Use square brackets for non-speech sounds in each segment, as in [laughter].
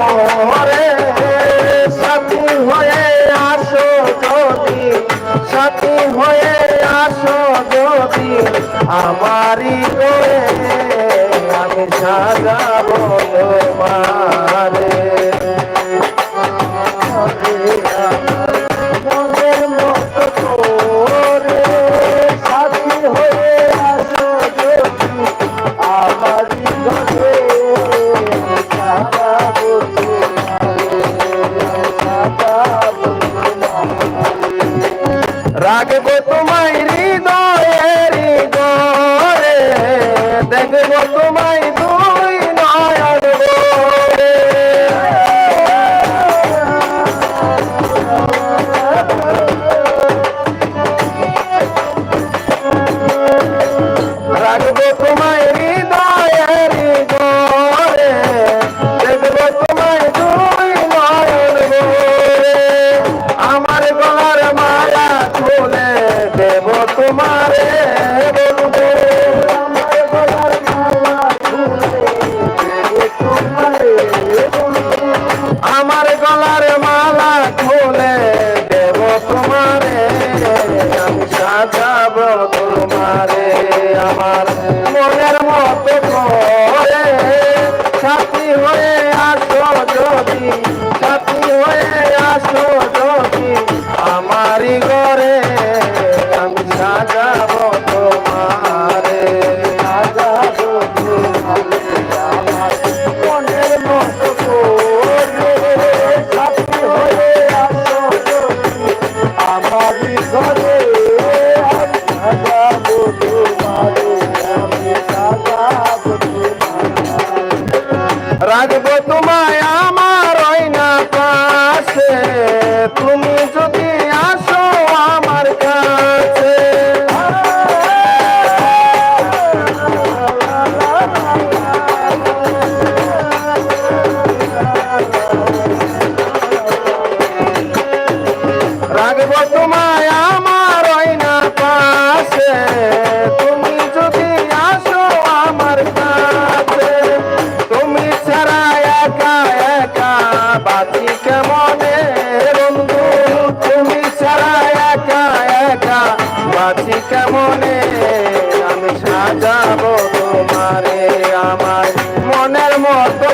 করে সাথী হয়ে আসো যদি সাথী হয়ে আসো যদি আমারই দেখবো তোমার আমার মনের মতো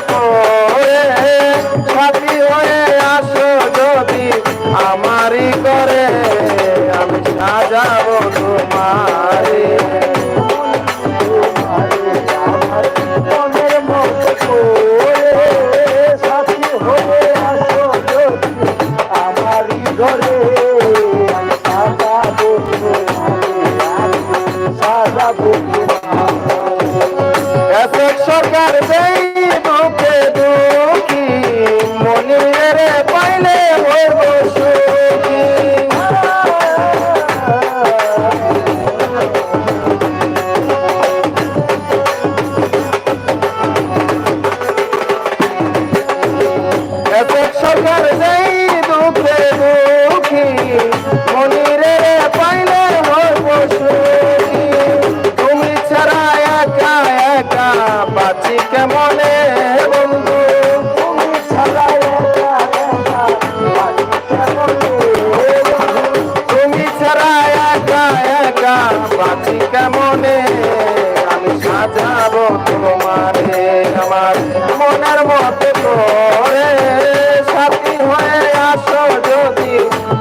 আসো যদি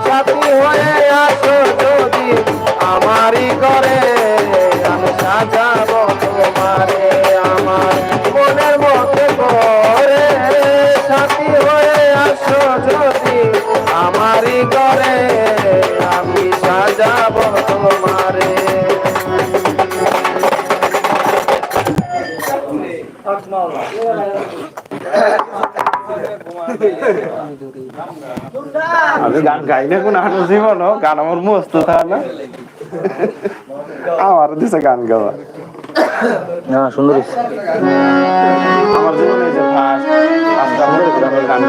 সাথী হয়ে যদি আমারই করে আমি সাজাবো তোমারে আমার মনের মতে করে সাথী হয়ে আসো যদি আমারই করে আমি সাজাবো তোমারে। [laughs] গান গাই না কোনো আটো জীবন গান আমার মস্ত তাহলে। আমার দিছে গান গাওয়া। না সুন্দর। আমার জীবনে যে ফার্স্ট আজকে আমরা গান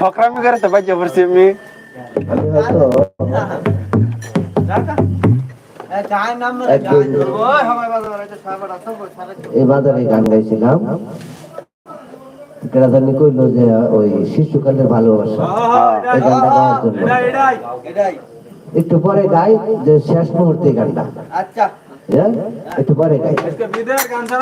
ফকরামি করে তো ভাই জবরছি আমি। এই গান গাইছিলাম। যে ওই শিশুকালের ভালোবাসা একটু পরে গাই যে শেষ মুহূর্তে গানটা। একটু পরে গাই। গান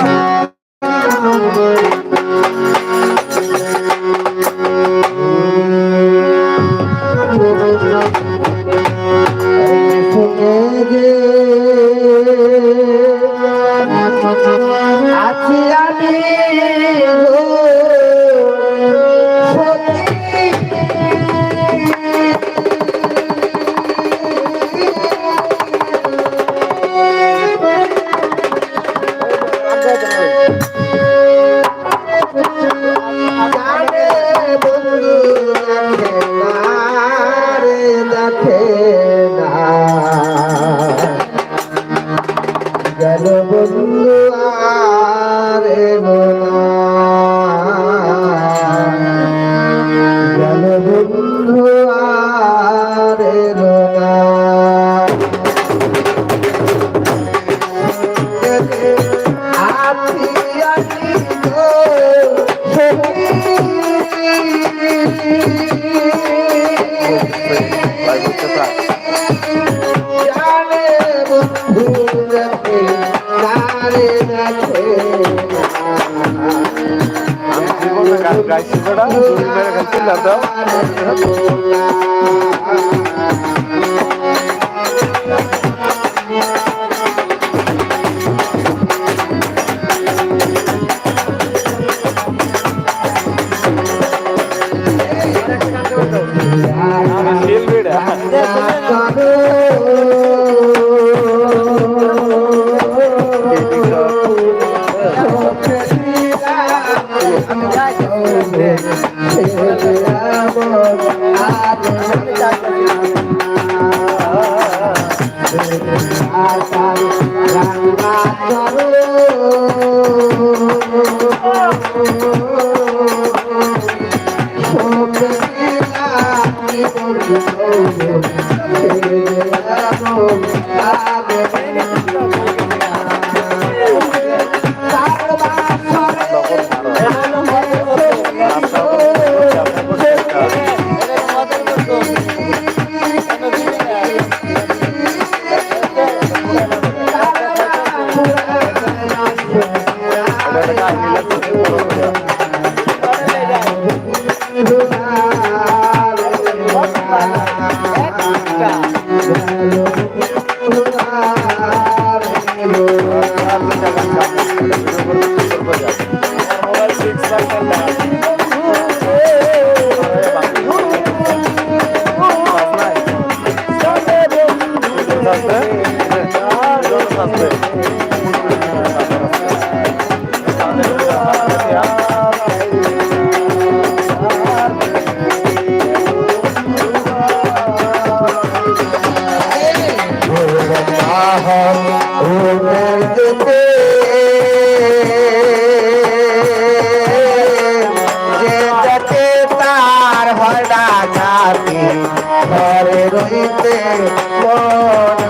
para la cola. Gracias. আধারে রইতে মন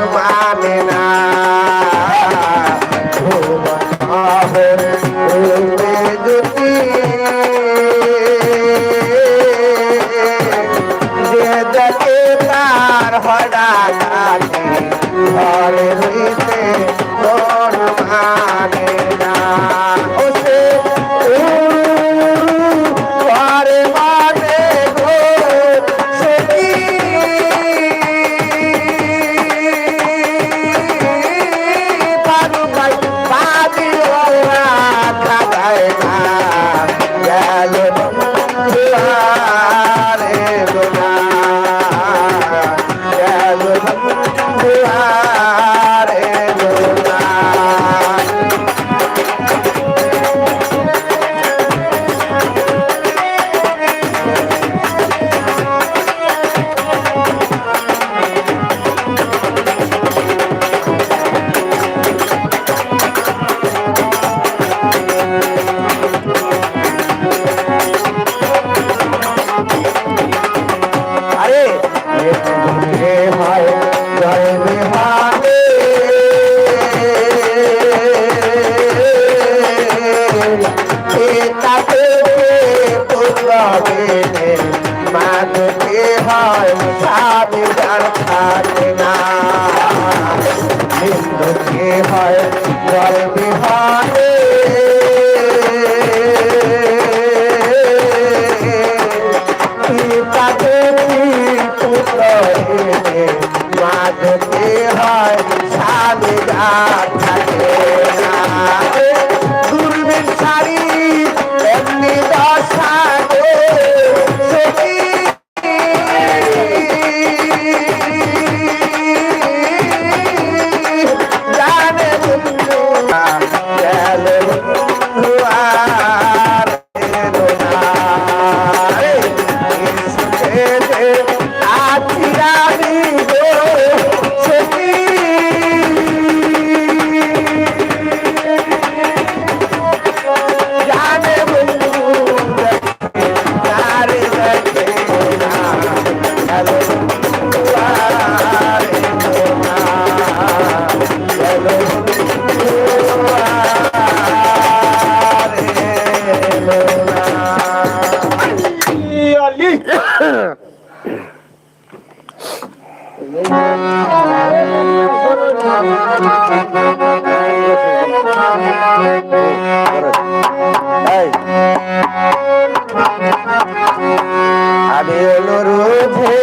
আমি অনুরোধে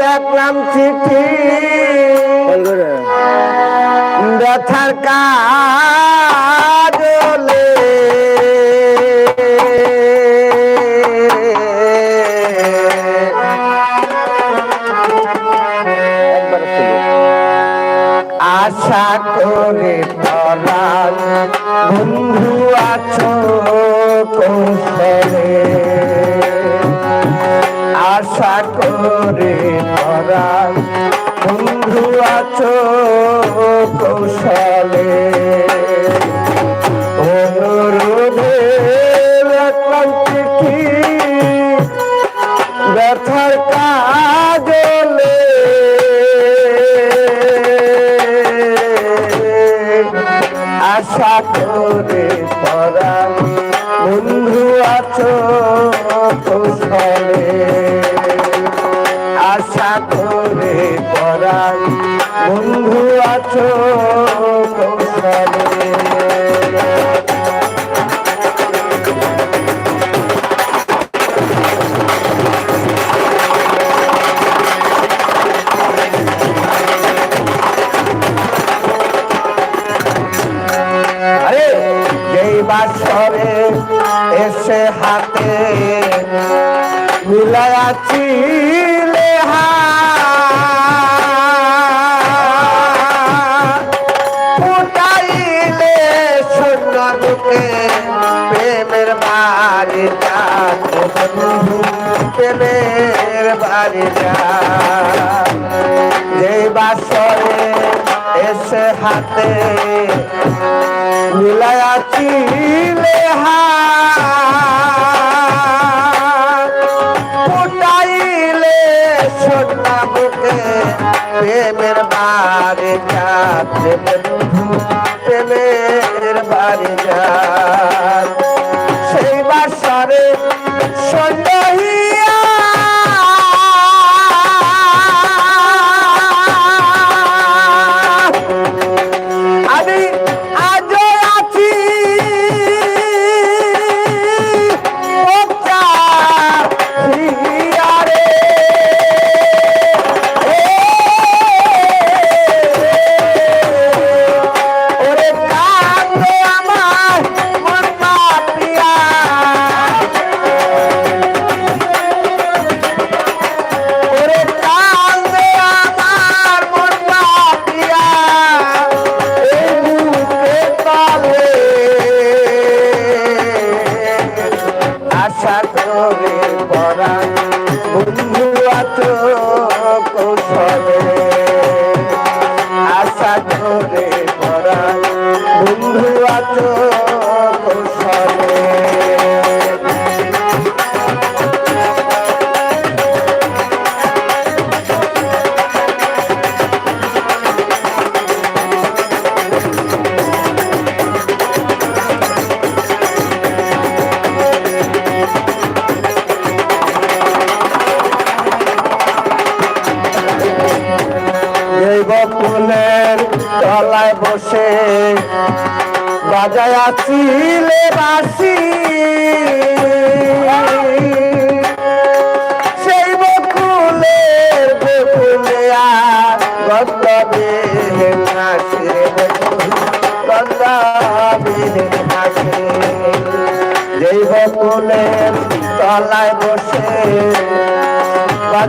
লাগলাম চিঠি ব্যথার কাজলে করে তোরা বন্ধু আছো কৌশলে। আশা করে পলাল বন্ধু আছো কৌশলে। আশা করে পরা বন্ধু আছো কৌশলে আশা করে পরা বন্ধু আছো কৌশলে বাড়ি যা বাড়ি যা বাসরে এসে হাতে মিলায়াছি ফুটাইলে সোনা বুকে প্রেমের বাড়ি যা প্রেমের বাড়ি যা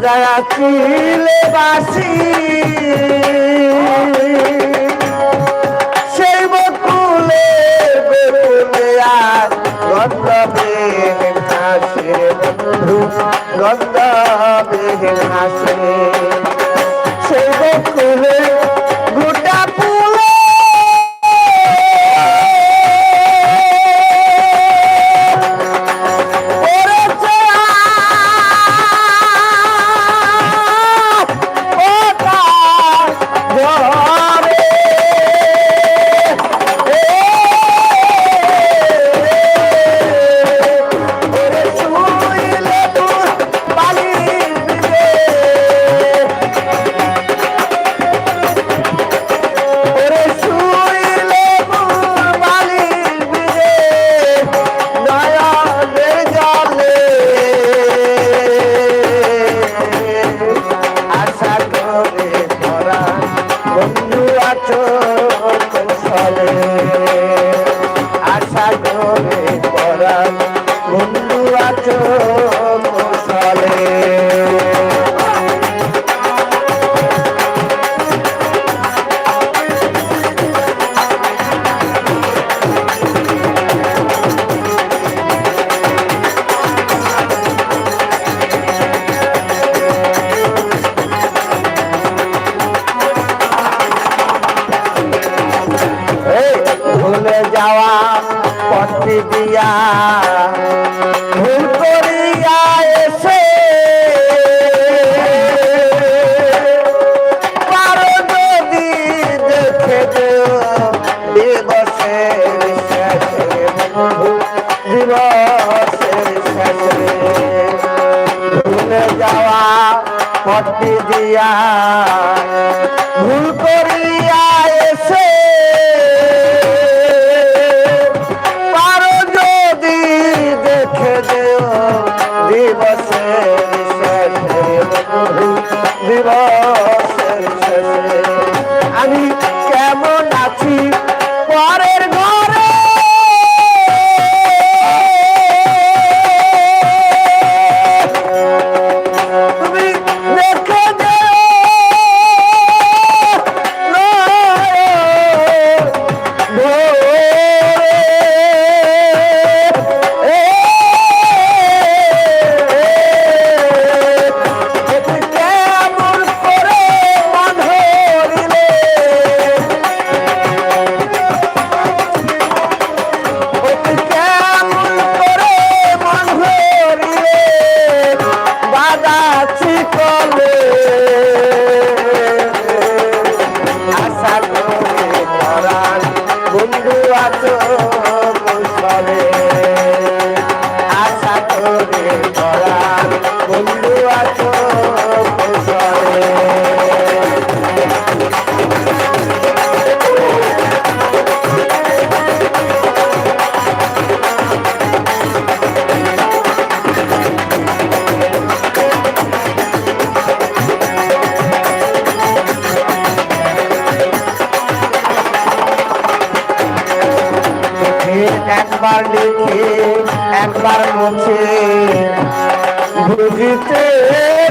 সাজায়া কিলে বাসি। সেই বকুলে বেগুনে আর গন্ধবিহীন হাসে। বন্ধু গন্ধবিহীন হাসে। সেই বকুলে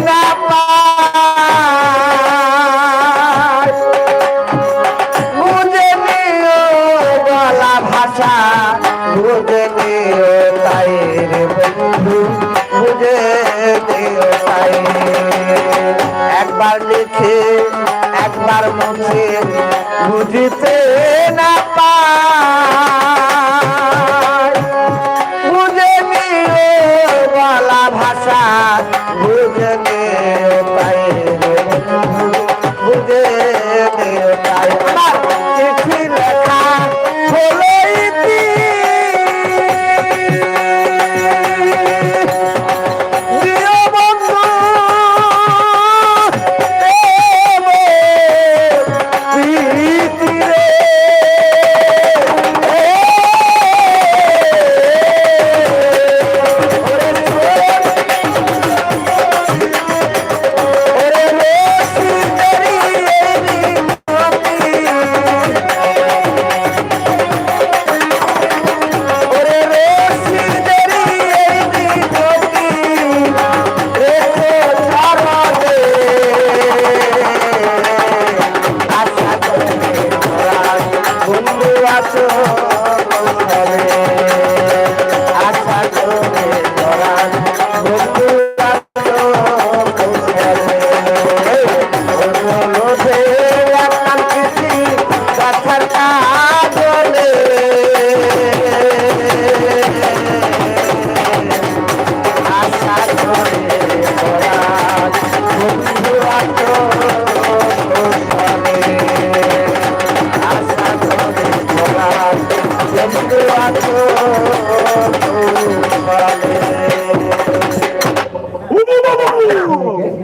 না বুঝে নিও গলা ভাষা বুঝে নিও তাই রে একবার লিখে, একবার মুখে বুঝিতে না পা Yeah.